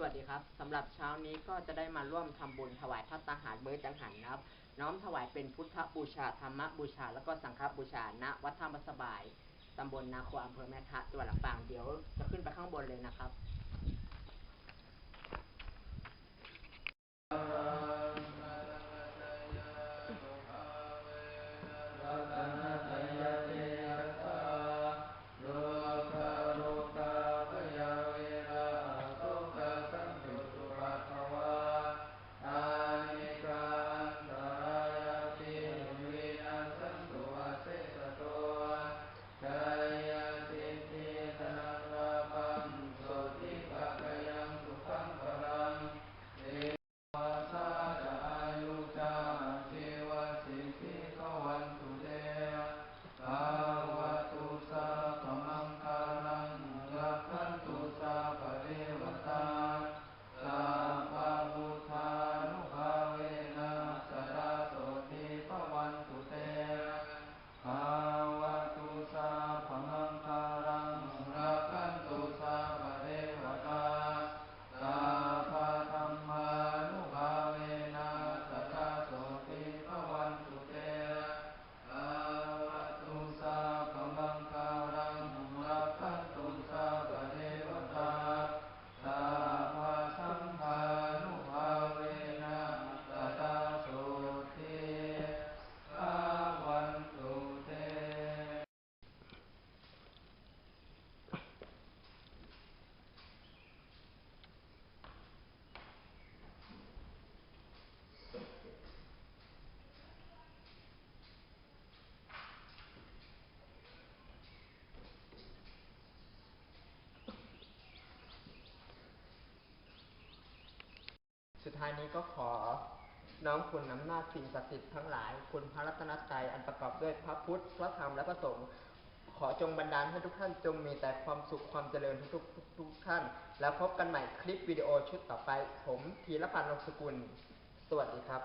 สวัสดีครับสำหรับเช้านี้ก็จะได้มาร่วมทำบุญถวายพระตาหารเบอร์จังหันนะครับ น้อมถวายเป็นพุทธบูชาธรรมบูชา แล้วก็สังฆบูชาณวัดธรรมสบายตำบลนาควอำเภอแม่ทะจังหวัดลำปางเดี๋ยวจะขึ้นไปข้างบนเลยนะครับ สุดท้ายนี้ก็ขอน้อมคุณน้ำหน้าสิ่งศักดิ์สิทธิ์ทั้งหลาย คุณพระรัตนตรัยอันประกอบด้วยพระพุทธ พระธรรม และพระสงฆ์ขอจงบันดาลให้ทุกท่านจงมีแต่ความสุขความเจริญทุกทุกทุกท่าน แล้วพบกันใหม่คลิปวิดีโอชุดต่อไป ผมธีรพันธ์ลงสกุล สวัสดีครับ